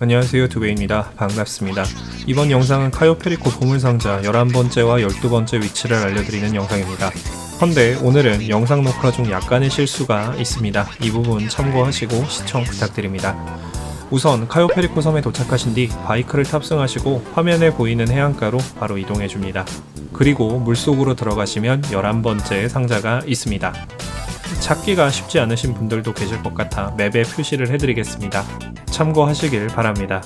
안녕하세요 두베입니다. 반갑습니다. 이번 영상은 카요 페리코 보물상자 11번째와 12번째 위치를 알려드리는 영상입니다. 헌데 오늘은 영상 녹화 중 약간의 실수가 있습니다. 이 부분 참고하시고 시청 부탁드립니다 우선 카요페리코 섬에 도착하신 뒤 바이크를 탑승하시고 화면에 보이는 해안가로 바로 이동해 줍니다. 그리고 물속으로 들어가시면 11번째 상자가 있습니다. 찾기가 쉽지 않으신 분들도 계실 것 같아 맵에 표시를 해드리겠습니다. 참고하시길 바랍니다.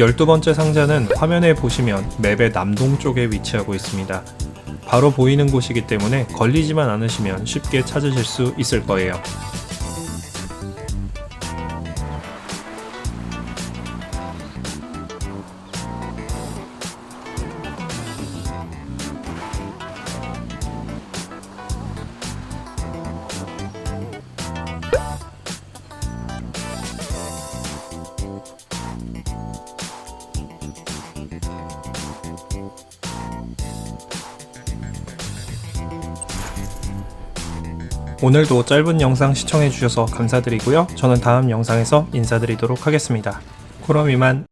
열두 번째 상자는 화면에 보시면 맵의 남동쪽에 위치하고 있습니다. 바로 보이는 곳이기 때문에 걸리지만 않으시면 쉽게 찾으실 수 있을 거예요. 오늘도 짧은 영상 시청해주셔서 감사드리고요. 저는 다음 영상에서 인사드리도록 하겠습니다. 그럼 이만.